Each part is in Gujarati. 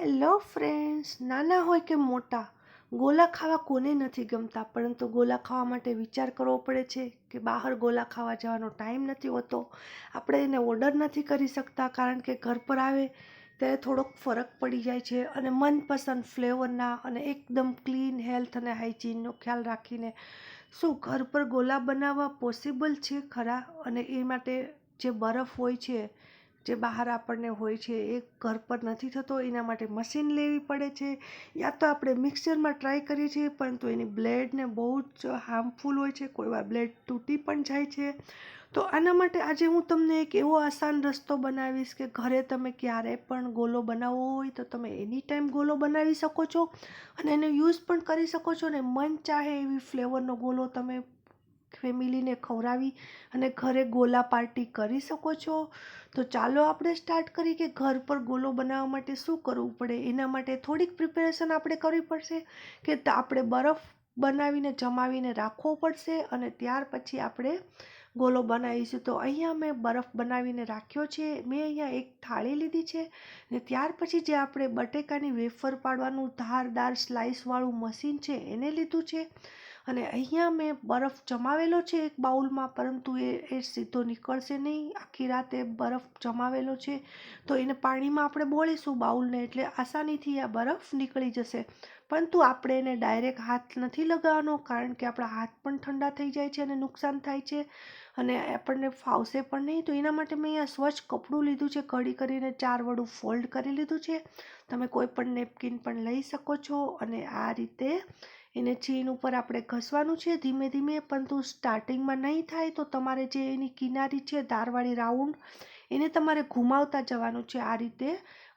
હેલો ફ્રેન્ડ્સ નાના હોય કે મોટા, ગોલા ખાવા કોને નથી ગમતા, પરંતુ ગોલા ખાવા માટે વિચાર કરવો પડે છે કે બહાર ગોલા ખાવા જવાનો ટાઈમ નથી હોતો. આપણે એને ઓર્ડર નથી કરી શકતા, કારણ કે ઘર પર આવે ત્યારે થોડોક ફરક પડી જાય છે અને મનપસંદ ફ્લેવરના અને એકદમ ક્લીન હેલ્થ અને હાઇજીનનો ખ્યાલ રાખીને શું ઘર પર ગોલા બનાવવા પોસિબલ છે ખરા? અને એ માટે જે બરફ હોય છે જે બહાર આપણને હોય છે એ ઘર પર નથી થતો, એના માટે મશીન લેવી પડે છે યા તો આપણે મિક્સરમાં ટ્રાય કરીએ છીએ, પરંતુ એની બ્લેડને બહુ જ હાર્મફુલ હોય છે કોઈ વાર બ્લેડ તૂટી પણ જાય છે. તો આના માટે આજે હું તમને એક એવો આસાન રસ્તો બનાવીશ કે ઘરે તમે ક્યારે પણ ગોલો બનાવવો હોય તો તમે એની ટાઈમ ગોલો બનાવી શકો છો અને એનો યુઝ પણ કરી શકો છો ને મન ચાહે એવી ફ્લેવરનો ગોલો તમે ફેમિલીને ખવડાવી અને ઘરે ગોલા પાર્ટી કરી શકો છો. તો ચાલો આપણે સ્ટાર્ટ કરીએ કે ઘર પર ગોલો બનાવવા માટે શું કરવું પડે? એના માટે થોડીક પ્રિપેરેશન આપણે કરવી પડશે કે આપણે બરફ બનાવીને જમાવીને રાખવો પડશે અને ત્યાર પછી આપણે ગોલો બનાવીશું. તો અહીંયા મેં બરફ બનાવીને રાખ્યો છે. મેં અહીંયા એક થાળી લીધી છે ને ત્યાર પછી જે આપણે બટેકાની વેફર પાડવાનું ધારદાર સ્લાઇસવાળું મશીન છે એને લીધું છે. અને અહીંયા મેં બરફ જમાવેલો છે એક બાઉલમાં, પરંતુ એ એ સીધો નીકળશે નહીં. આખી રાતે બરફ જમાવેલો છે. તો એને પાણીમાં આપણે બોળીશું બાઉલને એટલે આસાનીથી આ બરફ નીકળી જશે. પરંતુ આપણે એને ડાયરેક્ટ હાથ નથી લગાવવાનો, કારણ કે આપણા હાથ પણ ઠંડા થઈ જાય છે અને નુકસાન થાય છે. અને આપણને ફાવશે પણ નહીં. તો એના માટે મેં અહીંયા સ્વચ્છ કપડું લીધું છે. કડી કરીને ચાર વડું ફોલ્ડ કરી લીધું છે. તમે કોઈ પણ નેપકિન પણ લઈ શકો છો. અને આ રીતે એને ચીન ઉપર આપણે ઘસવાનું છે ધીમે ધીમે, પરંતુ સ્ટાર્ટિંગમાં નહીં થાય તો તમારે જે એની કિનારી છે, ધારવાળી રાઉન્ડ, એને તમારે ઘુમાવતા જવાનું છે આ રીતે.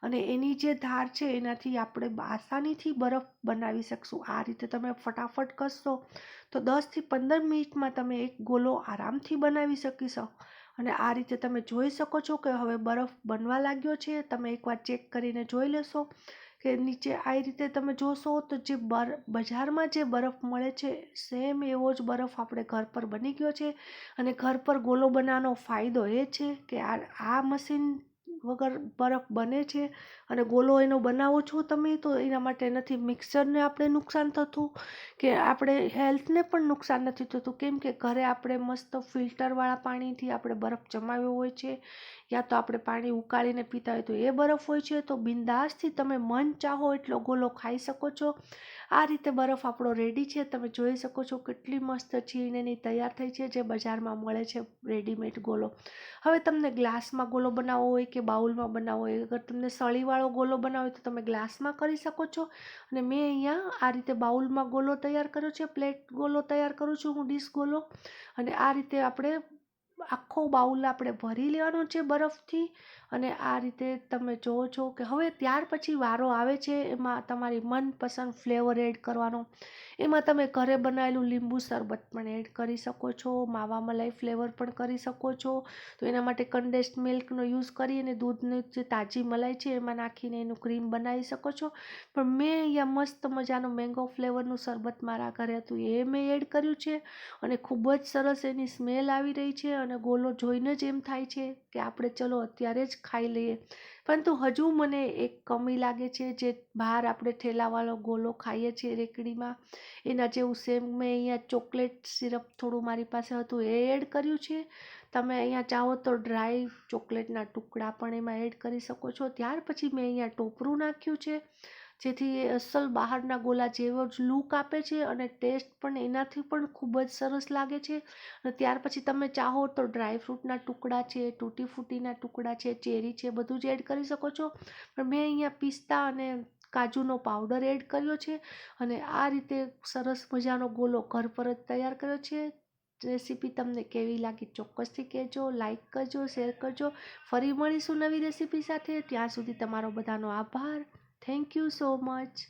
અને એની જે ધાર છે એનાથી આપણે આસાનીથી બરફ બનાવી શકશું. આ રીતે તમે ફટાફટ કસશો તો દસથી પંદર મિનિટમાં તમે એક ગોલો આરામથી બનાવી શકીશો અને આ રીતે તમે જોઈ શકો છો કે હવે બરફ બનવા લાગ્યો છે. તમે એકવાર ચેક કરીને જોઈ લેશો. કે નીચે આ રીતે તમે જોશો તો જે બર, બજારમાં જે બરફ મળે છે સેમ એવો જ બરફ આપણે ઘર પર બની ગયો છે. અને ઘર પર ગોલો બનાવવાનો ફાયદો એ છે કે આ આ મશીન વગર બરફ બને છે અને ગોલો એનો બનાવો છો તમે, તો એના માટે નથી મિક્સરને આપણે નુકસાન થતું? કે આપણે હેલ્થને પણ નુકસાન નથી થતું? કેમ કે ઘરે આપણે મસ્ત ફિલ્ટરવાળા પાણીથી આપણે બરફ જમાવ્યો હોય છે, યા તો આપણે પાણી ઉકાળીને પીતા હોય તો એ બરફ હોય છે, તો બિંદાસથી તમે મન ચાહો એટલો ગોલો ખાઈ શકો છો. આ રીતે બરફ આપણો રેડી છે. તમે જોઈ શકો છો કેટલી મસ્ત છીણીની તૈયાર થઈ છે, જે બજારમાં મળે છે રેડીમેડ ગોલો. હવે તમને ગ્લાસમાં ગોલો બનાવવો હોય કે બાઉલમાં બનાવવો હોય, અગર તમને સળીવાળો ગોલો બનાવો હોય તો તમે ગ્લાસમાં કરી શકો છો. અને મેં અહીંયા આ રીતે બાઉલમાં ગોલો તૈયાર કર્યો છે, પ્લેટ ગોલો તૈયાર કરું છું, હું ડીશ ગોલો. અને આ રીતે આપણે આખો બાઉલ આપણે ભરી લેવાનો છે બરફથી અને આ રીતે તમે જોવો છો કે હવે ત્યાર પછી વારો આવે છે, એમાં તમારી મનપસંદ ફ્લેવર એડ કરવાનો. એમાં તમે ઘરે બનાવેલું લીંબુ શરબત પણ એડ કરી શકો છો, માવા મલાઈ ફ્લેવર પણ કરી શકો છો. તો એના માટે કન્ડેસ્ડ મિલ્કનો યુઝ કરી અને દૂધની જે તાજી મલાઈ છે એમાં નાખીને એનું ક્રીમ બનાવી શકો છો. પણ મેં અહીંયા મસ્ત મજાનું મેંગો ફ્લેવરનું શરબત મારા ઘરે હતું એ મેં એડ કર્યું છે અને ખૂબ જ સરસ એની સ્મેલ આવી રહી છે અને ગોલો જોઈને જ એમ થાય છે કે આપણે ચલો અત્યારે જ ખાઈ લઈએ. પરંતુ હજુ મને એક કમી લાગે છે જે બહાર આપણે ઠેલાવાળો ગોલો ખાઈએ છીએ રેકડીમાં, એના જેવું સેમ મેં અહીંયા ચોકલેટ સિરપ થોડું મારી પાસે હતું એ એડ કર્યું છે. તમે અહીંયા ચાહો તો ડ્રાય ચોકલેટના ટુકડા પણ એમાં એડ કરી શકો છો. ત્યાર પછી મેં અહીંયા ટોપરું નાખ્યું છે. જેથી એ અસલ બહારના ગોલા જેવો જ લુક આપે છે અને ટેસ્ટ પણ એનાથી પણ ખૂબ જ સરસ લાગે છે. અને ત્યાર પછી તમે ચાહો તો ડ્રાયફ્રૂટના ટુકડા છે, તૂટી ફૂટીના ટુકડા છે, ચેરી છે, બધું જ એડ કરી શકો છો. પણ મેં અહીંયા પિસ્તા અને કાજુનો પાવડર એડ કર્યો છે અને આ રીતે સરસ મજાનો ગોલો ઘર પર જ તૈયાર કર્યો છે. રેસીપી તમને કેવી લાગી ચોક્કસથી કહેજો લાઇક કરજો શેર કરજો. ફરી મળીશું નવી રેસીપી સાથે. ત્યાં સુધી તમારો બધાનો આભાર. Thank you so much.